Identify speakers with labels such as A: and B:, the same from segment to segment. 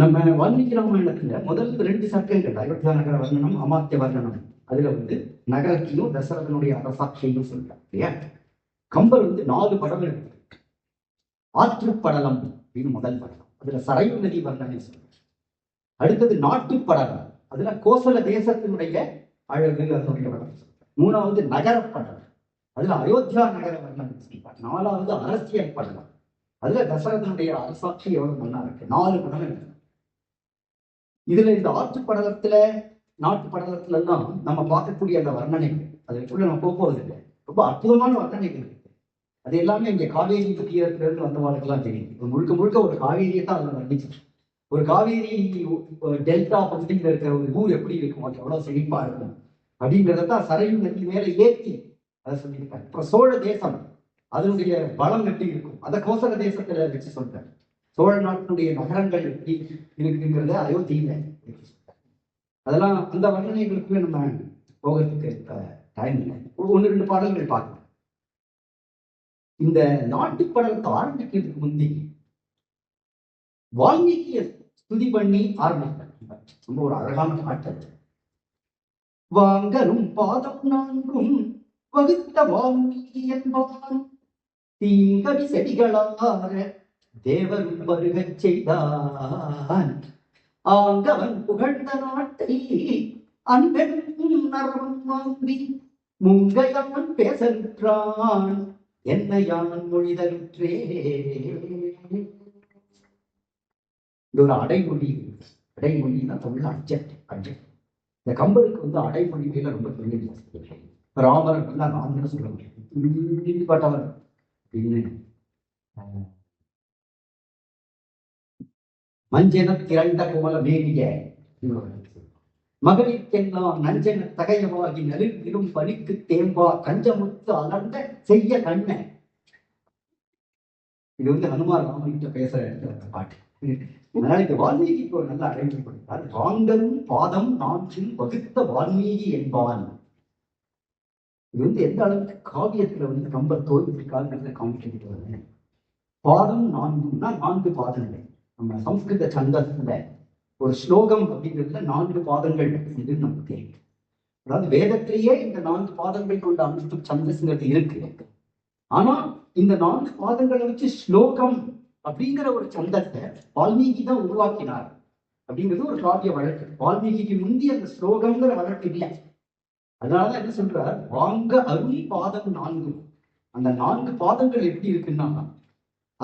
A: நம்ம வால்மீகி ராமாயணத்துல முதல் ரெண்டு சர்க்கங்கள் அயோத்தியா நகர வர்ணனம் அமாத்திய வர்ணனம். அதுல வந்து நகரத்தையும் தசரதனுடைய அரசாட்சியும் சொல்றாங்க இல்லையா? கம்பர் வந்து நாலு படங்கள் எடுத்து ஆற்றுப்படலம் அப்படின்னு முதல் படலம் அதுல சரையு நதி வர்ணனை சொல்றாங்க அடுத்தது நாட்டுப்படலம். அதுல கோசல தேசத்தினுடைய அழகு அதனுடைய வர்ணனை சொல்றாங்க மூணாவது நகரப்படலம். அதுல அயோத்தியா நகர வர்ணனை சொல்றாங்க நாலாவது அரசியல் படலம். அதுல தசரதனுடைய அரசாட்சி எவ்வளவு நல்லா இருக்கு? நாலு படம் இருக்கு இதுல இந்த ஆற்று படலத்துல நாட்டு படலத்துல எல்லாம் நம்ம பார்க்கக்கூடிய அந்த வர்ணனைகள் அதுக்குள்ள நம்ம போக இல்லை. ரொம்ப அற்புதமான வர்ணனைகள் இருக்கு. அது எல்லாமே இங்க காவேரி தீரத்துல இருந்து வந்தவாளுக்கெல்லாம் தெரியும் முழுக்க முழுக்க ஒரு காவேரியை தான் அதுல வர்ணிச்சு ஒரு காவேரி டெல்டா பகுதியில் இருக்கிற ஒரு ஊர் எப்படி இருக்கும் அது எவ்வளவு செழிப்பா இருக்கும் அப்படிங்கிறத தான் சரையு நதி மேல ஏற்றி அதை சொல்லியிருக்காரு. அப்புறம் சோழ தேசம் அதனுடைய பலம் எப்படி இருக்கும் அதை கோசல தேசத்துல வச்சு சொல்றாரு. சோழ நாட்டினுடைய நகரங்கள் எப்படி இருக்குங்கிறத அயோத்தியில வச்சு அதெல்லாம் அந்த வர்ணனைகளுக்குமே நம்ம போகிறதுக்கு இப்ப டைம் இல்லை. ஒரு ஒன்று ரெண்டு பாடல்கள் பார்க்கணும் இந்த நாட்டு படலத்தை ஆரம்பிக்கிறதுக்கு முந்தி வால்மீகிய ஸ்துதி பண்ணி ஆரம்பித்தார் ரொம்ப ஒரு அழகான பாட்டு வாங்கலும் வாங்கரும் பாதம் நான்கும் வகுத்த வால்மீகி என்பான். தீங்கவி செடிகளார தேவரும் வருகச் செய்தான். ஆங்கவன் புகழ்ந்த நாட்டை அன்பெனும் நரம் வாங்கி முங்கையவன் பேசலுற்றான் என்ன யான் மொழிதலுற்றே இது ஒரு அடைமொழி அடைமொழின்னா தமிழ் அப்ஜெக்ட் அப்ஜெக்ட் இந்த கம்பருக்கு வந்து அடைமொழியில ரொம்ப பெரிய ராமர் அப்படின்னா ராமன் சொல்ல முடியும் பட்டவர் பின்ன மஞ்சென திரண்ட குமல மேவிய மகளிர்க்கெல்லாம் நஞ்சென தகையவாகி நலிரும் பனிக்கு தேம்பா கஞ்சமுத்து அலர்ந்த செய்ய கண்ண. இது வந்து ஹனுமார் ராமன்கிட்ட பேசுற பாட்டு. அதனால இந்த வால்மீகிக்கு ஒரு நல்ல அடைவு கொடுத்தார் வாங்கலும் பாதம் நாற்றில் வகுத்த வால்மீகி என்பான். இது வந்து எந்த அளவுக்கு காவியத்துல வந்து கம்பர் தோல்விக்காக காமிக்கிட்டு வருது பாதம் நான்குன்னா நான்கு பாதங்கள். நம்ம சம்ஸ்கிருத சந்தத்துல ஒரு ஸ்லோகம் அப்படிங்கிறதுல நான்கு பாதங்கள் இது நமக்கு தெரியும் அதாவது வேதத்திலேயே இந்த நான்கு பாதங்கள் கொண்ட அனுஷ்டு சந்தஸ்ங்கிறது இருக்கு. ஆனா இந்த நான்கு பாதங்களை வச்சு ஸ்லோகம் அப்படிங்கிற ஒரு சந்தத்தை வால்மீகி தான் உருவாக்கினார் அப்படிங்கிறது ஒரு காவிய வழக்கு. வால்மீகிக்கு முந்தி அந்த ஸ்லோகம்ங்கிற வழக்கு இல்லை. அதனாலதான் என்ன சொல்றார்? வாங்க அருள் பாதம் நான்கு. அந்த நான்கு பாதங்கள் எப்படி இருக்குன்னா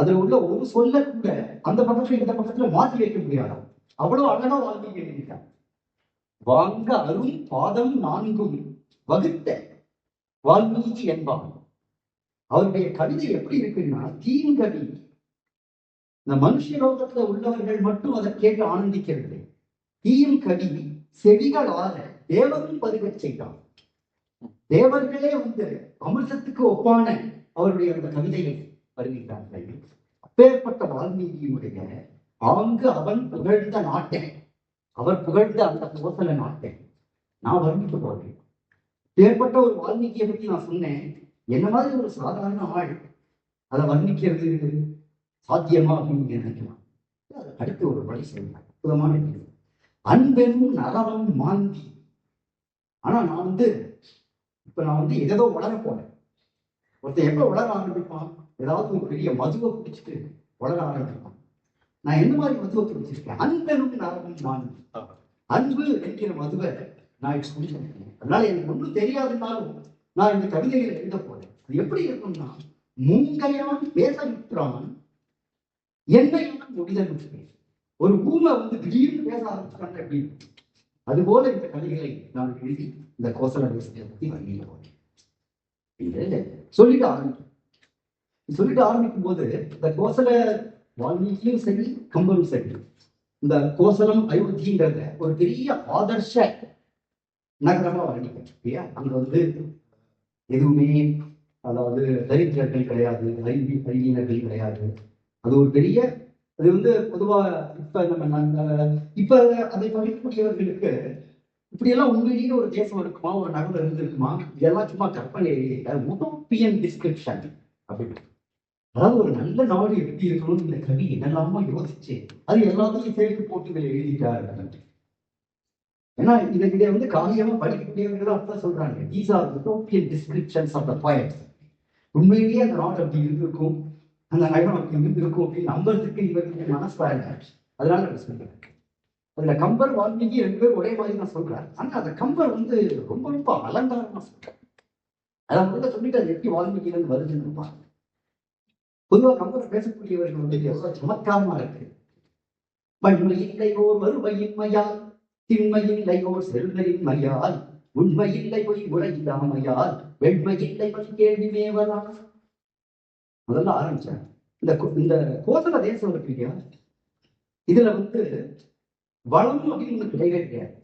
A: அதுல உள்ள ஒரு சொல்ல கூட அந்த பக்கத்துல இந்த பக்கத்துல மாற்றி வைக்க முடியாது. அவ்வளவு அழகா வால்மீகி எழுதிட்டான் வாங்க அருள் பாதம் நான்கும். வகுத்த வால்மீகி என்பான் அவருடைய கவிதை எப்படி இருக்குன்னா தீங்கவி இந்த மனுஷ லோகத்துல உள்ளவர்கள் மட்டும் அதை கேட்டு ஆனந்திக்கிறது தீயும் கவி செவிகளால தேவரும் பருகச் செய்தான் தேவர்களே வந்து அமிர்தத்துக்கு ஒப்பான அவருடைய அந்த கவிதைகள். வருகிறார்கள் அப்பேற்பட்ட வால்மீகியுடைய அங்கு அவன் புகழ்ந்த நாட்டை அவர் புகழ்ந்த அந்த கோசல நாட்டை நான் வர்ணிக்க போறேன் ஏற்பட்ட ஒரு வால்மீகியை பற்றி நான் சொன்னேன். என்ன மாதிரி ஒரு சாதாரண ஆள் அதை வர்ணிக்கிறது சாத்தியமா அப்படின்னு நினைக்கலாம். அடுத்து ஒரு வழி சொல்றேன் அற்புதமான கேள்வி. அன்பெனும் நரவம் மாந்தி. ஆனா நான் வந்து இப்ப நான் வந்து ஏதோ வளர போறேன் ஒருத்தன் எப்ப வளர ஆரம்பிப்பான்? ஏதாவது ஒரு பெரிய மதுவை குடிச்சிட்டு வளர ஆரம்பிக்கும் நான் என்ன மாதிரி மதுவை குடிச்சிருக்கேன்? அன்பெனும் நான் நான் அன்பு என்கிற மதுவை நான் குடிச்சிருக்கேன் அதனால எனக்கு ஒன்றும் தெரியாதுனாலும் நான் இந்த கவிதையில எழுத போறேன். அது எப்படி இருக்கும்னா முங்கையான் பேசவிற்றான் என்னையான் முடிதல் ஒரு ஊமை வந்து திடீர்னு பேச ஆரம்பிச்சாங்க அப்படின்னு. அதுபோல இந்த கவிதைகளை நான் எழுதி இந்த கோசல தேசத்தை பத்தி வர்ணிக்க போறேன். சொல்லிட்டு ஆரம்பிக்கும் சொல்லிட்டு ஆரம்பிக்கும் போது இந்த கோசல வால்மீகியும் சரி கம்பனும் சரி இந்த கோசலம் அயோத்திங்கிறத ஒரு பெரிய ஆதர்ஷ நகரமா வர்ணிக்கும் இல்லையா? அங்க வந்து எதுவுமே அதாவது தரித்திரர்கள் கிடையாது அறிவி அறிவியினர்கள் கிடையாது. அது ஒரு பெரிய அது வந்து பொதுவா இப்ப நம்ம இப்ப அதை படிக்கக்கூடியவர்களுக்கு இப்படி எல்லாம் உண்மையிலேயே ஒரு தேசம் இருக்குமா ஒரு நகரம் இருந்திருக்குமா? இதெல்லாம் சும்மா கற்பனை உட்டோப்பியன் டிஸ்கிரிப்ஷன் அப்படின்னு. அதாவது ஒரு நல்ல நாடு எப்படி இருக்கணும்னு இந்த கவி என்னெல்லாமோ யோசிச்சு அது எல்லாத்தையும் சேர்த்து போட்டு எழுதிட்டாரு ஏன்னா இதை இதை வந்து காலியமா படிக்கக்கூடியவர்கள் அப்பதான் சொல்றாங்க. These are European descriptions of the point உண்மையிலேயே அந்த நாடு அப்படி இருந்திருக்கும். அந்த நகரம் அப்படி இருந்திருக்கும் அப்படின்னு நம்பறதுக்கு இவருக்கு மனசு பாருங்க. அதனால நான் சொல்றேன். அதுல கம்பர் வால்மீகி ரெண்டு பேரும் ஒரே மாதிரி நான் சொல்றேன் ஆனா அந்த கம்பர் வந்து ரொம்ப ரொம்ப அலங்காரமா சொல்றேன் அதான் முதல்ல சொல்லிட்டு அது எப்படி வால்மீகில இருந்து வருதுன்னு பாருங்க. பொதுவாக கம்பர் பேசக்கூடியவர்கள் வந்து எவ்வளவு சமத்காரமா இருக்கு. வன்மையில்லை ஓர் வறுமையின் மையால் திண்மையில்லை ஓர் செல்வரின் மையால் உண்மையில்லை போய் பொய் உரையில்லாமையால் வெண்மை இல்லை கேள்வி மேவலாம். முதல்ல ஆரம்பிச்சேன் இந்த இந்த கோசல தேசம் இருக்கு இல்லையா? இதுல வந்து வளம் அப்படின்னு ஒண்ணு கிடையவே கிடையாது.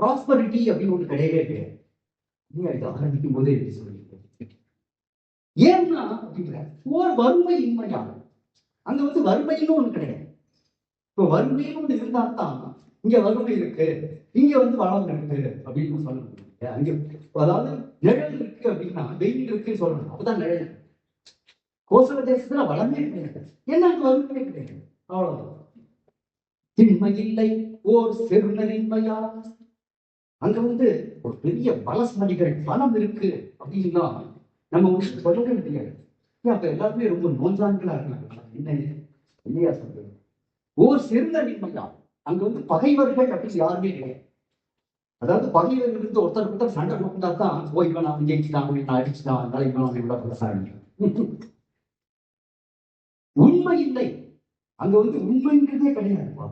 A: ப்ராஸ்பரிட்டி அப்படின்னு ஒண்ணு கிடையவே கிடையாது. நீங்க இதை ஆரம்பிக்கும் போதே இப்படி சொல்லியிருக்கேன் ஏன்னா அப்படிங்கிற ஓர் வறுமை இன்மையாகும் அங்க வந்து வறுமைன்னு ஒண்ணு கிடையாது. இப்போ வறுமைன்னு ஒண்ணு இருந்தா தான் இங்க வறுமை இருக்கு இங்க வந்து வளம் இருக்கு அப்படின்னு சொல்ல முடியும் அங்க அதாவது நிழல் இருக்கு அப்படின்னா வெயில் இருக்குன்னு சொல்லணும். அப்பதான் நிழல் கோசல தேசத்துல வளமே கிடையாது. ஏன்னா அங்க வறுமை கிடையாது. அவ்வளவுதான். திண்மையில்லை ஓர் செருணரின்மையா அங்க வந்து ஒரு பெரிய பலசாலிகள் பலம் இருக்கு அப்படின்னா நம்ம உங்களுக்கு சொல்லவே முடியாது ஏன் அப்ப எல்லாருமே ரொம்ப நோஞ்சான்களா இருக்காங்க? என்ன இல்லையா சொல்றது? ஓர் சிறுநரின்மையா அங்க வந்து பகைவர்கள் அப்படின்னு யாருமே கிடையாது அதாவது பகைவர்கள் இருந்து ஒருத்தர் ஒருத்தர் சண்டை போட்டா தான் ஓ இவன் நான் ஜெயிச்சுட்டான் நான் அடிச்சுட்டான் அதனால இவன் இவ்வளவு பலசாலி உண்மை இல்லை. அங்க வந்து உண்மைங்கிறதே கிடையாதுப்பா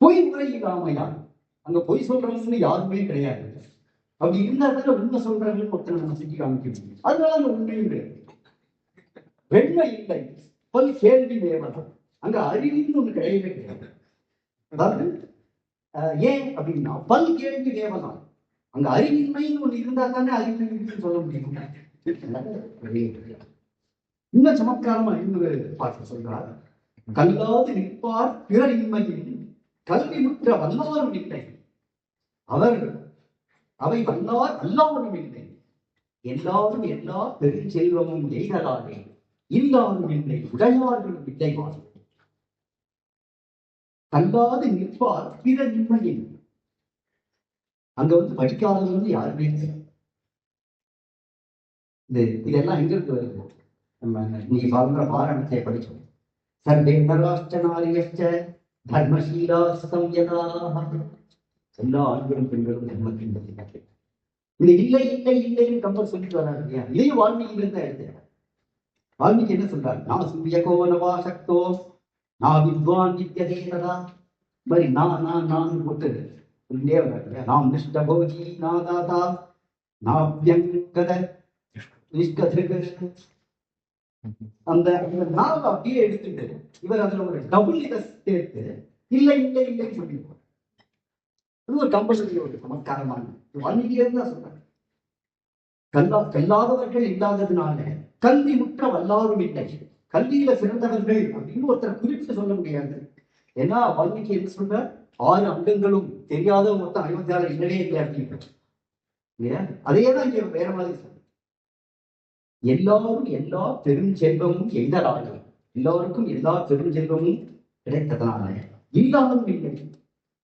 A: பொய் முறை இல்லாமையா அங்க பொய் சொல்றவங்கன்னு யாருமே கிடையாது. அப்படி இருந்த இடத்துல உண்மை சொல்றாங்கன்னு ஒருத்தர் நம்ம செஞ்சு காமிக்க முடியும் அதனால அந்த வெண்மை இல்லை. பல் கேள்வி தேவதம் அங்க அறிவின்னு ஒண்ணு கிடையவே கிடையாது. அதாவது அஹ், ஏன் அப்படின்னா பல் கேள்வி தேவதான் அங்க அறிவின்மைன்னு ஒண்ணு இருந்தா தானே அறிவின்மைன்னு சொல்ல முடியும். இன்னும் சமத்காரமா இன்னொரு பாட்டு சொல்றார்? கல்லாது நிற்பார் பிற இன்மையில் கல்வி முற்ற வல்லவரும் இல்லை. அவர் அவை வல்லார் அல்லாரும் இல்லை. எல்லாரும் எல்லா பெரும் செல்வமும் எய்தலாரே இல்லாரும் இல்லை உடையார்களும் இல்லை வாழ்வு கல்லாது நிற்பார் பிற இன்மையில் அங்க வந்து படிக்காதவங்க வந்து யாருமே இல்லை. இது இதெல்லாம் எங்க இருக்கு வருது? நம்ம நீ பாருங்கிற பாராயணத்தை படிச்சோம். சர்வே நராஷ்டனாரியஷ்ட தர்மசீலா சம்யதாக எல்லா ஆண்களும் பெண்களும் தர்மத்தின் பற்றி இது இல்லை இல்லை இல்லைன்னு கம்பர் சொல்லிட்டு வராரு இல்லையா? இதையும் வால்மீகி இருந்தா எடுத்துக்கிறேன் வால்மீகி என்ன சொல்றாரு? நான் சூரிய கோவனவா சக்தோ நான் வித்வான் வித்யதே ததா மாதிரி நான் நான் நான் போட்டு சொல்லிட்டே வர்றாரு இல்லையா? நாம் நிஷ்ட போஜி நான் தாதா நாபியங்கத நிஷ்கதிருக அந்த நாவ அப்படியே எடுத்துட்டு இவர் அதுல ஒரு டபுள் இதை சேர்த்து இல்லை இல்லை இல்லைன்னு சொல்லியிருப்பார் இது ஒரு கம்பல்சரி ஒரு சமத்காரமான தான் சொல்றாங்க. கல்லா கல்லாதவர்கள் இல்லாததுனால கல்வி முற்ற வல்லாரும் இல்லை. கல்வியில சிறந்தவர்கள் அப்படின்னு ஒருத்தர் குறிப்பிட்டு சொல்ல முடியாது. ஏன்னா வால்மீகி என்ன சொல்ற ஆறு அங்கங்களும் தெரியாத மொத்தம் ஐம்பத்தி ஆறு இல்லவே இல்லை அப்படின்னு இல்லையா? அதே தான் இங்க வேற மாதிரி சொல்ற எல்லாரும் எல்லா பெருஞ்செல்வமும் எய்தலாகும் எல்லாருக்கும் எல்லா பெருஞ்செல்வமும் கிடைத்ததனால இல்லாமல் இல்லை.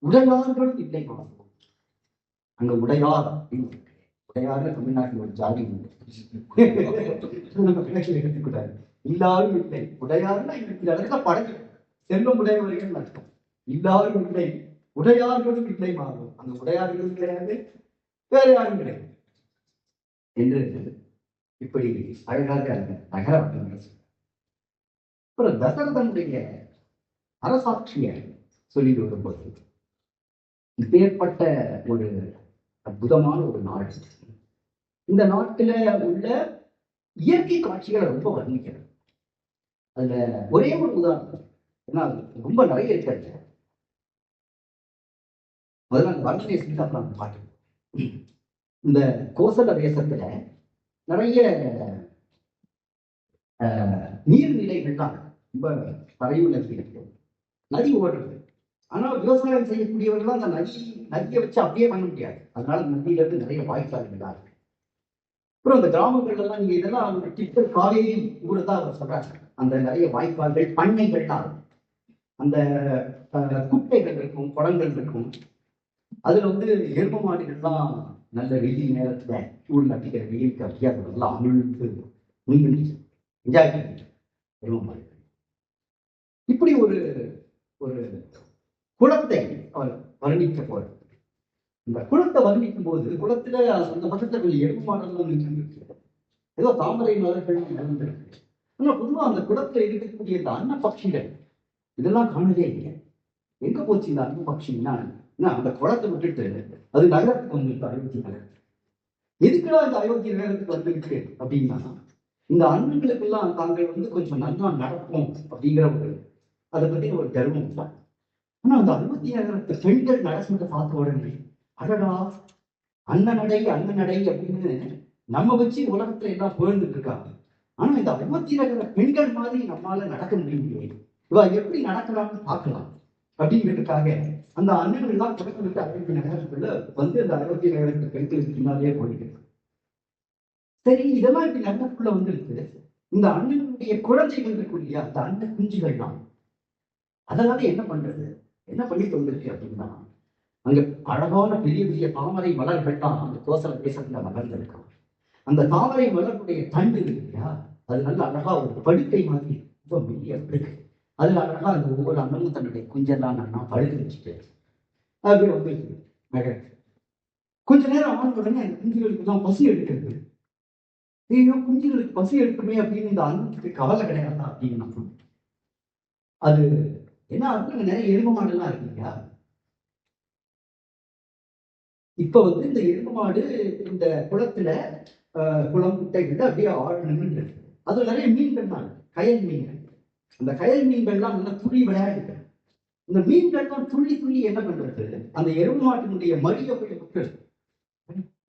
A: உடையார்கள் இல்லை வாழ்வு. அங்க உடையார் உடையார்ல தமிழ்நாட்டில் ஒரு ஜாதி உண்டு. நம்ம கணக்கில் எடுத்துக்கூடாது இல்லாரும் இல்லை. உடையார்னா இருக்கிற இடத்துல படகு செல்வம் உடையவர்கள் அர்த்தம் இல்லாரும் இல்லை. உடையார்களும் இல்லை மாறும் அந்த உடையார்களும் கிடையாது. வேற யாரும் கிடையாது. என்று இப்படி அழகாக அந்த நகர அப்புறம் தசரதனுடைய அரசாட்சிய சொல்லிட்டு வரும்போது இப்பேற்பட்ட ஒரு அற்புதமான ஒரு நாள் இந்த நாட்டில் உள்ள இயற்கை காட்சிகளை ரொம்ப வர்ணிக்கிறது. அதுல ஒரே ஒரு உதாரணம் ஏன்னா அது ரொம்ப நிறைய இருக்கிறது முதல்ல அந்த வர்ணனை செஞ்சு அப்புறம் பாட்டு. இந்த கோசல தேசத்துல நிறைய அஹ், நீர்நிலைகள்லாம் ரொம்ப தரையுள்ள இருக்கு நதி ஓடுறது ஆனா விவசாயம் செய்யக்கூடியவர்கள் அந்த நதி நதியை வச்சு அப்படியே பண்ண முடியாது. அதனால நதியில இருந்து நிறைய வாய்க்கால்கள் இருக்கு. அப்புறம் அந்த கிராமங்கள்லாம் எல்லாம் நீங்க இதெல்லாம் அவங்க டிக்கெட் காவேரி ஊரை தான் அவர் சொல்றாங்க அந்த நிறைய வாய்க்கால்கள் பண்ணைகள்லாம் அந்த குட்டைகள் இருக்கும் குளங்கள் இருக்கும். அதுல வந்து எரும மாடுகள்லாம் நல்ல வெயில் நேரத்துல சூழ் நட்டிக்கிற வெயிலுக்கு அப்படியே அது நல்லா அமிழ்ந்து மீன் என்ஜாய் பண்ணி எரும மாடுகள். இப்படி ஒரு ஒரு குளத்தை அவர் வர்ணிக்க போறார் இந்த குளத்தை வர்ணிக்கும் போது குளத்துல அந்த பக்கத்துல எரும மாடெல்லாம் ஏதோ தாமரை மலர்கள் நடந்திருக்கு ஆனா பொதுவா அந்த குளத்துல இருக்கக்கூடிய இந்த அன்ன பட்சிகள் இதெல்லாம் காணவே இல்லை. எங்க போச்சு இந்த அன்ன பட்சின்னா? என்ன, அந்த குளத்தை விட்டுட்டு அது நகரத்துக்கு வந்துருக்கு அயோத்தி நகர் எதுக்குடா இந்த அயோத்தி நகரத்துக்கு வந்திருக்கு அப்படின்னா இந்த அண்ணன்களுக்கெல்லாம் தாங்கள் வந்து கொஞ்சம் நல்லா நடப்போம் அப்படிங்கிற ஒரு அதை பத்தி ஒரு கர்வம் தான். ஆனா அந்த அறுபத்தி நகரத்து பெண்கள் நரசிம்மத்தை பார்த்த உடனே அடடா அண்ணன் அண்ணனடை அப்படின்னு நம்ம வச்சு உலகத்துல எல்லாம் புகழ்ந்துட்டு இருக்காங்க. ஆனா இந்த அறுபத்தி நகர பெண்கள் மாதிரி நம்மால நடக்க முடியலையே. இவா எப்படி நடக்கிறான்னு பார்க்கலாம். அப்படிங்கிறதுக்காக அந்த அண்ணன் எல்லாம் தொடக்க விட்டு அயோத்தி நகரத்துக்குள்ள வந்து அந்த அறுபத்தி நகரத்து பெண்களுக்கு பின்னாலேயே போயிட்டு சரி இதெல்லாம் இப்படி நகரத்துக்குள்ள வந்துருக்கு இந்த அண்ணனுடைய குழந்தைகள் இருக்கும் இல்லையா? அந்த அண்ணன் குஞ்சுகள்லாம். அதனால என்ன பண்றது? என்ன பண்ணி கொண்டிருக்கு அப்படின்னா அங்க அழகான பெரிய பெரிய தாமரை மலர்கள் தான் அந்த கோசல தேசத்துல மலர்ந்திருக்கான் அந்த தாமரை மலருடைய தண்டு இல்லையா? அது நல்ல அழகா ஒரு படுக்கை மாதிரி ரொம்ப மெல்லிய இருக்கு. அதுல அழகா அந்த ஒவ்வொரு அண்ணமும் தன்னுடைய குஞ்செல்லாம் நல்லா பழுது வச்சுட்டு அப்படியே வந்து நகர் கொஞ்ச நேரம் ஆன உடனே அந்த குஞ்சுகளுக்கு தான் பசி எடுக்கிறது. ஐயோ குஞ்சுகளுக்கு பசி எடுக்கணுமே அப்படின்னு இந்த அண்ணனுக்கு கவலை கிடையாதா நான் அது என்ன ஆகுது நிறைய எலும்பு மாடுலாம் இருக்கு இல்லையா? இப்ப வந்து இந்த எலும்பு மாடு இந்த குளத்துல குளம் குளம் குட்டைகள்ல அப்படியே ஆழ நின்று அது நிறைய மீன்கள் தான் கயல் மீன்கள். அந்த கயல் மீன்கள்லாம் நல்லா துளி விளையாடுது இந்த மீன்கள்லாம் துள்ளி துள்ளி என்ன பண்றது? அந்த எரும மாட்டினுடைய மடியை போய் விட்டு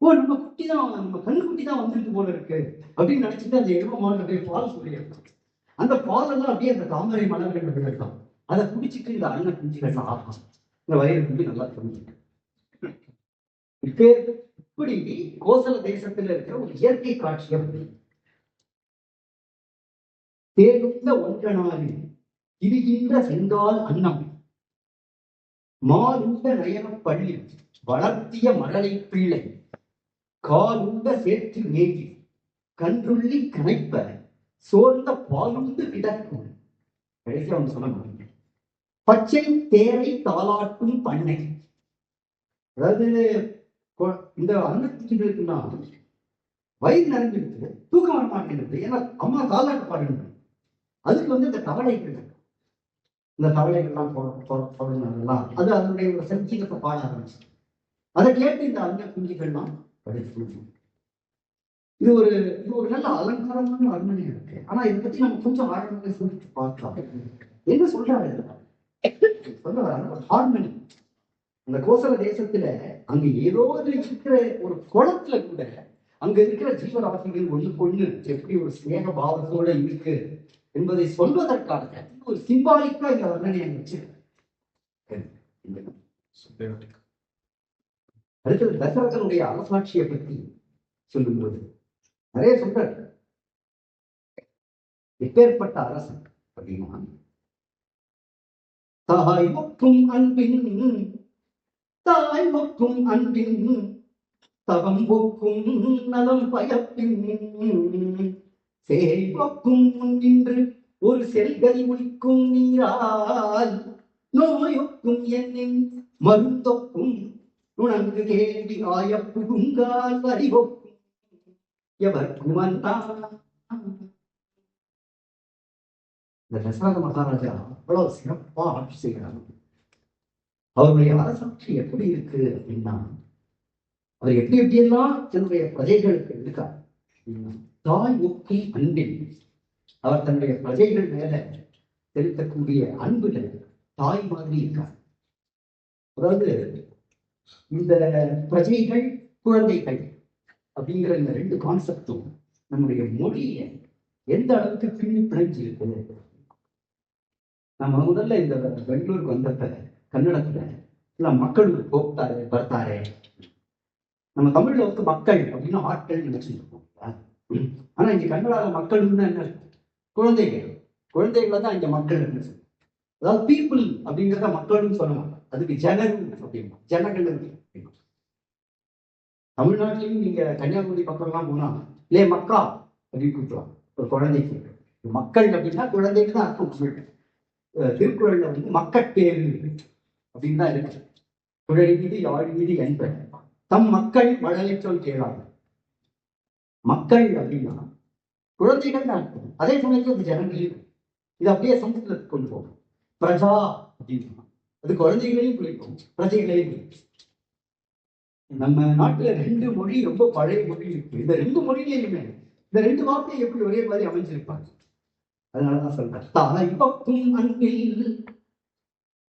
A: ஓ நம்ம குட்டி தான் நம்ம கண்ணுக்குட்டி தான் வந்துருக்கு போல இருக்கு. அப்படின்னு நினைச்சிட்டு அந்த எரும மாடு அப்படியே பால் சொல்லியிருக்கோம். அந்த பாலெல்லாம் அப்படியே அந்த தாமரை மலர்கள் விழுக்கும் அதை குடிச்சிட்டு இந்த அண்ணன் குஞ்சுகள்லாம் ஆகும் இந்த வயிறு குஞ்சு நல்லா தெரிஞ்சுக்க இப்படி கோசல தேசத்துல இருக்கிற ஒரு இயற்கை காட்சி அப்படி தேடுந்த ஒன்றனாறு திரிகின்ற செங்கால் அன்னம். மாலுண்ட நயன பள்ளி வளர்த்திய மழலை பிள்ளை. காலுண்ட சேற்று மேகி கன்றுள்ளி கனைப்ப சோர்ந்த பாலுண்டு கிடக்கும். கடைசியா அவங்க சொன்னாங்க பச்சை தேரை தாளாட்டும் பண்ணை. அதாவது இந்த இந்த அன்னக்குச்சிகளுக்குன்னா வயிறு நிறைஞ்சிருக்கு தூக்கம் வர மாட்டேங்குது ஏன்னா அம்மா தாளாட்டு பாடுங்க அதுக்கு வந்து இந்த தவளைகள் இந்த தவளைகள்லாம் போடலாம் அது அதனுடைய ஒரு சங்கீதத்தை பாட ஆரம்பிச்சு அதை கேட்டு இந்த அன்ன குஞ்சுகள்லாம் படிச்சு இது ஒரு இது ஒரு நல்ல அலங்காரமான வர்ணனை இருக்கு. ஆனா இதை பத்தி நம்ம கொஞ்சம் ஆழமாக சொல்லிட்டு பார்க்கலாம். என்ன சொல்றாரு? ஹார்மனி அந்த கோசல தேசத்துல அங்க ஏதோ இருக்கிற ஒரு குளத்துல கூட அங்க இருக்கிற ஜீவராசிகள் ஒண்ணு கொண்டு எப்படி ஒரு சிநேக பாவத்தோட இருக்கு என்பதை சொல்வதற்காக ஒரு சிம்பாலிக்கா இந்த வர்ணனையை வச்சு அடுத்தது தசரதனுடைய அரசாட்சியை பற்றி சொல்லும்போது நிறைய சொல்றாரு. எப்பேற்பட்ட அரசன் அப்படின்னா தாய் மற்றும் அன்பின் தாய் மற்றும் அன்பின் தவம் போக்கும் நலம் பயப்பின் சேய் போக்கும் முன்னின்று ஒரு செல்கை உழிக்கும் நீரால் நோயொக்கும் என்னின் மருந்தொக்கும் உணர்ந்து கேள்வி ஆய புகுங்கால் அறிவொக்கும் எவர்க்கும் வந்தான் இந்த தசரத மகாராஜா அவ்வளவு சிறப்பா ஆட்சி செய்கிறார். அவருடைய அரசாட்சி எப்படி இருக்கு அப்படின்னா அவர் எப்படி எப்படியெல்லாம் தன்னுடைய பிரஜைகளுக்கு இருக்கார். தாய் ஒக்கும் அன்பில் அவர் தன்னுடைய பிரஜைகள் மேல செலுத்தக்கூடிய அன்புல தாய் மாதிரி இருக்கார். அதாவது இந்த பிரஜைகள் குழந்தைகள் அப்படிங்கிற இந்த ரெண்டு கான்செப்டும் நம்முடைய மொழியை எந்த அளவுக்கு பின்னி பிணைஞ்சு இருக்குது நம்ம முதல்ல இந்த பெங்களூருக்கு வந்தப்ப கன்னடத்துல இல்லை மக்களுக்கு கோப்தாரு பர்த்தாரு. நம்ம தமிழ்ல வந்து மக்கள் அப்படின்னு ஆட்கள் நினைச்சிருக்கோம் ஆனா இங்க கன்னடால மக்கள்னு என்ன? குழந்தைகள். குழந்தைகளை தான் இங்க மக்கள் என்ன சொல்லுவோம் அதாவது பீப்புள் அப்படிங்கிறத மக்கள்னு சொல்லுவாங்க. மாட்டோம் அதுக்கு ஜனன் அப்படிமா ஜனங்கள் தமிழ்நாட்டிலையும் நீங்க கன்னியாகுமரி பக்கம்லாம் போனா இல்லையே மக்கா அப்படின்னு கூப்பிடலாம் ஒரு குழந்தைக்கு. மக்கள் அப்படின்னா குழந்தைக்கு தான் அர்த்தம். சொல்லிட்டு திருக்குறள்ல வந்து மக்கட்பேரு அப்படின்னு தான் இருக்கு. குழல் மீது யாழ் மீது என்ப. தம் மக்கள் மழலை கேளாது. மக்கள் அப்படின்னா குழந்தைகள் தான் அதே சமயத்தில் அது ஜனங்களையும் இது அப்படியே சமூகத்தில் கொண்டு போகும். பிரஜா அப்படின்னா அது குழந்தைகளையும் குறிக்கும். பிரஜைகளையும் குறிக்கும். நம்ம நாட்டுல ரெண்டு மொழி ரொம்ப பழைய மொழி இருக்கு. இந்த ரெண்டு மொழியிலையுமே இந்த ரெண்டு வார்த்தையும் எப்படி ஒரே மாதிரி அமைஞ்சிருப்பாங்க? அதனாலதான் சொல்றேன். தாய்க்கும் அன்பில்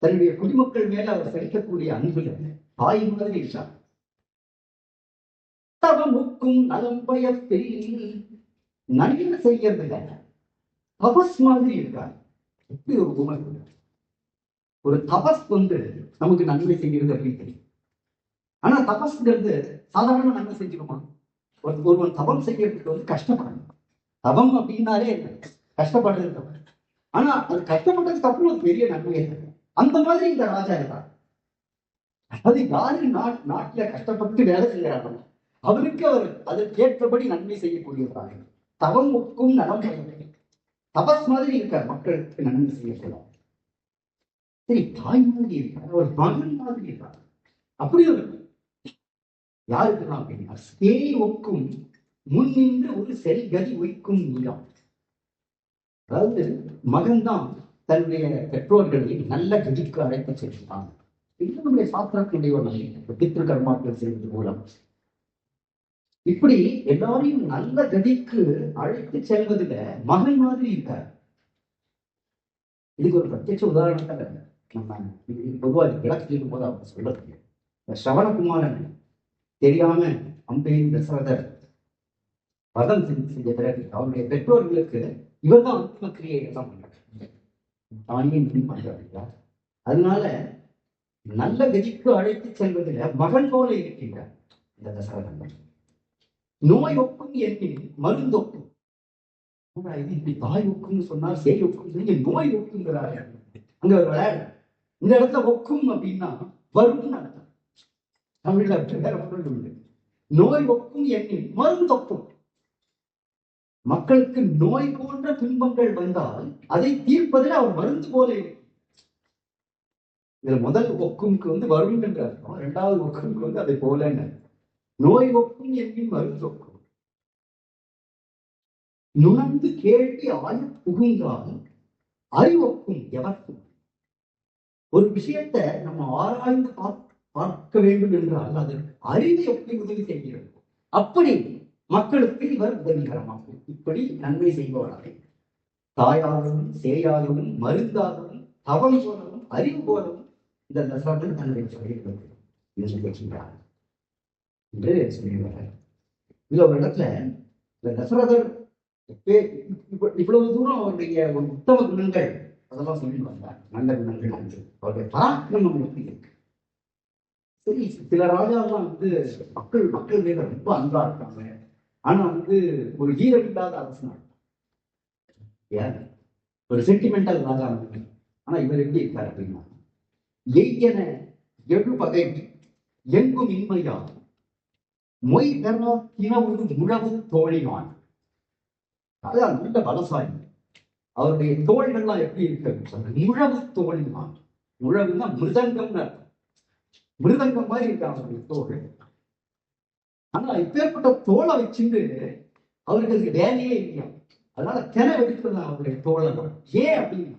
A: தன்னுடைய குடிமக்கள் மேல அவர் செலுத்தக்கூடிய அன்புல தாய் மாதிரி இருக்கார் தவமுக்கும் நலம்பயத்தில் நன்மை செய்யறதுல தபஸ் மாதிரி இருக்கார். எப்படி ஒரு உமர் ஒரு தபஸ் வந்து நமக்கு நன்மை செய்கிறது அப்படின்னு தெரியும். ஆனா தபஸ்ங்கிறது சாதாரண நன்மை செஞ்சிருமா? ஒரு ஒருவன் தபம் செய்யறதுக்கு வந்து கஷ்டப்படணும் தபம் அப்படின்னாலே கஷ்டப்படுறது தப்பு ஆனா அது கஷ்டப்பட்டதுக்கு அப்புறம் ஒரு பெரிய நன்மை இருக்கு அந்த மாதிரி இந்த ராஜா இருக்கார் அது யாரு நாட் நாட்டுல கஷ்டப்பட்டு வேலை செய்யறாங்க அவருக்கு அவர் அதற்கேற்றபடி நன்மை செய்யக்கூடியவராக தவம் ஒக்கும் நலம் பயன் தபஸ் மாதிரி இருக்கார் மக்களுக்கு நன்மை செய்யக்கூடாது சரி தாய் மாதிரி இருக்கார். ஒரு மகன் மாதிரி இருக்கார். அப்படி ஒரு யாருக்குதான் அப்படின்னா சேய் ஒக்கும் முன்னின்று ஒரு செல்கதி ஒய்க்கும் நீளம். அதாவது மகன் தான் தன்னுடைய பெற்றோர்களை நல்ல கதிக்கு அழைத்து செல்கிறான். இது நம்முடைய சாஸ்திரத்தினுடைய ஒரு நம்பிக்கை பித்ரு கர்மாக்கள் செய்வது மூலம். இப்படி எல்லாரையும் நல்ல கதிக்கு அழைத்து செல்வதுல மகன் மாதிரி இருக்கார். இதுக்கு ஒரு பிரத்யட்ச உதாரணத்தை நம்ம பொதுவாக விளக்கு சொல்லும் போது அவங்க சொல்றது ஸ்ரவணகுமாரன் தெரியாம அம்பையின் தசரதர் வதம் செஞ்ச பிறகு அவருடைய பெற்றோர்களுக்கு இவர் தான் ஆத்ம கிரியை எல்லாம் பண்றாரு. தானே இப்படி பண்றாரு அதனால நல்ல கதிக்கு அழைத்து செல்வதில் மகன் போல இருக்கின்றார் இந்த தசரதன். நோய் ஒக்கும் எண்ணில் மருந்தொக்கும் இது இப்படி தாய் ஒக்கும்னு சொன்னால் சேய் ஒக்கும் சொல்லி நோய் ஒக்குங்கிறாரு அங்க ஒரு விளையாடு இந்த இடத்துல ஒக்கும் அப்படின்னா வரும்னு அர்த்தம். தமிழ்ல வேற பொருள் உண்டு நோய் ஒக்கும் எண்ணில் மருந்தொக்கும் மக்களுக்கு நோய் போன்ற துன்பங்கள் வந்தால் அதை தீர்ப்பதில் அவர் மருந்து போல. இதுல முதல் ஒக்கும்க்கு வந்து வரும் என்று அர்த்தம். இரண்டாவது ஒக்குமுக்கு வந்து அதை போல நோய் ஒக்கும் என்கின் மருந்து ஒக்கும். நுணர்ந்து கேள்வி ஆய் புகுந்தால் அறிவொக்கும் எவர்க்கும். ஒரு விஷயத்தை நம்ம ஆராய்ந்து பார்க்க வேண்டும் என்றால் அது அறிவை எப்படி உதவி செய்கிறது? அப்படி மக்களுக்கு இவர் உதவிகரமாகும் இப்படி நன்மை செய்பவராக. தாயாகவும் சேயாகவும் மருந்தாகவும் தவம் போலவும் அறிவு போலவும் இந்த தசரதன் தன்னுடைய சொல்லியிருக்கிறார் என்று சொல்லியிருக்கிறார். இதுல ஒரு இடத்துல இந்த தசரதர் இவ்வளவு தூரம் அவருடைய ஒரு உத்தம குணங்கள் அதெல்லாம் சொல்லி வந்தார். நல்ல குணங்கள் என்று அவருடைய பராக்கிரம் நம்மளுக்கு இருக்கு. சரி சில ராஜாலாம் வந்து மக்கள் மக்கள் மேல ரொம்ப அன்பா இருக்காங்க ஆனா வந்து ஒரு ஹீரோ இல்லாத அரசு ஏன்? ஒரு சென்டிமெண்டல் ராஜா ஆனா இவர் எப்படி இருக்காரு அப்படின்னா எய்யன எழு பகை எங்கும் இன்மையா மொய் தர்ம தினமுது முழவு தோழிவான். அதான் நல்ல பலசாலி அவருடைய தோள்கள்லாம் எப்படி இருக்கு முழவு தோழிவான். முழவுன்னா மிருதங்கம்னு மிருதங்கம் மாதிரி இருக்காங்க அவருடைய தோள் ஆனா இப்பேற்பட்ட தோலை வச்சுட்டு அவருக்கு வேலையே இல்லையா? அதனால தின வெடிப்பது அவருடைய தோழர்கள். ஏன் அப்படின்னா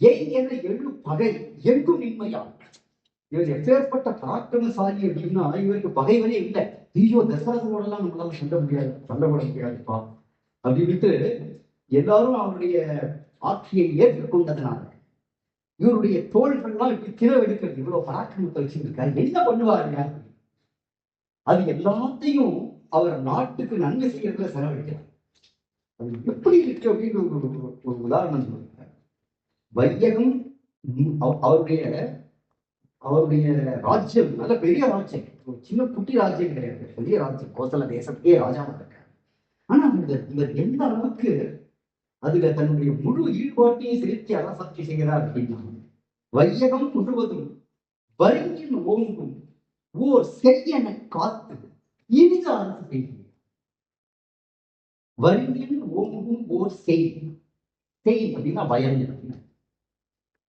A: ஏன் என்ற எழு பகை எங்கும் நின்மையா இவர் எப்பேற்பட்ட பராக்கிரமசாலி அப்படின்னா இவருக்கு பகைவரே இல்லை. ஐயோ தசரதனோட நம்மளால சொல்ல முடியாது சண்டை போட முடியாதுப்பா. அப்படின்ட்டு எல்லாரும் அவருடைய ஆட்சியை ஏற்றுக்கொண்டதுனால இவருடைய தோள்கள்லாம் இப்படி திறவெடுக்கிறது இவ்வளவு பராக்கிரமத்தை வச்சிருக்காரு. என்ன பண்ணுவாருங்க? அது எல்லாத்தையும் அவர் நாட்டுக்கு நன்மை செய்யறதுல செலவழிக்கிறார் அது எப்படி இருக்கு அப்படின்னு ஒரு உதாரணம் சொல்றார் வையகம் அவருடைய அவருடைய ராஜ்யம் நல்ல பெரிய ராஜ்யம். ஒரு சின்ன குட்டி ராஜ்யம் கிடையாது. பெரிய ராஜ்யம். கோசல தேசத்தையே ராஜாவா இருக்கார். ஆனா இவர் இவர் எந்த அளவுக்கு அதுல தன்னுடைய முழு ஈடுபாட்டையும் செலுத்தி அரசாட்சி செய்கிறார் அப்படின்னா வையகம் முழுவதும் வருங்கின் ஓங்கும் ஓர் செய்யன காத்து இனிது அரசு வருங்கின் ஓங்கும் ஓர் செய். செய் அப்படின்னா வயல்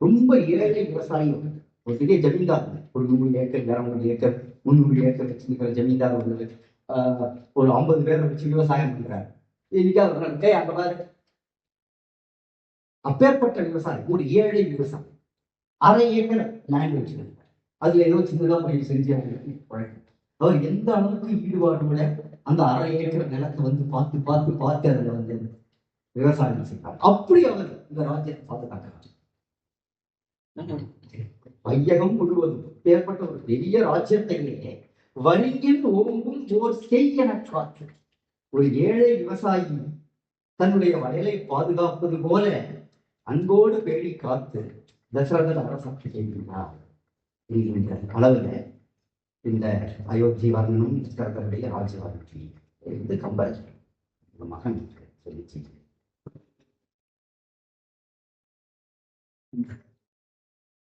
A: ரொம்ப ஏழை விவசாயம். ஒரு பெரிய ஜமீன்தார் ஒரு நூறு ஏக்கர் இரநூறு ஏக்கர் முந்நூறு ஏக்கர் வச்சிருக்கிற ஜமீன்தார் ஒரு ஆஹ், ஒரு ஐம்பது பேரை வச்சு விவசாயம் பண்றாரு. இன்னைக்கு அவர் நடக்க அந்த மாதிரி அப்பேற்பட்ட விவசாயம் ஒரு ஏழை விவசாயம். அரை ஏக்கர் லேண்ட் வச்சிருக்காரு அதுல ஏதோ சின்னதா பயிர் செஞ்சாங்க அவர் எந்த அளவுக்கு ஈடுபாடோட அந்த அரை ஏக்கர் நிலத்தை வந்து பார்த்து பார்த்து பார்த்து அதுல வந்து விவசாயம் செய்தார் அப்படி அவர் இந்த ராஜ்யத்தை பாதுகாக்கிறார். வையகம் முழுவதும் ஏற்பட்ட ஒரு பெரிய ராஜ்யத்தையே வரியில் ஓங்கும் ஓர் செய்யன காற்று. ஒரு ஏழை விவசாயி தன்னுடைய வயலை பாதுகாப்பது போல அன்போடு பேணி காத்து தசரதன் அரசாட்சி செய்கிறார் என்கின்ற அளவில் இந்த அயோத்தி வர்ணனும் தசரதனுடைய ராஜ வாழ்க்கை இது கம்பர் இந்த மகன் சொல்லிச்சு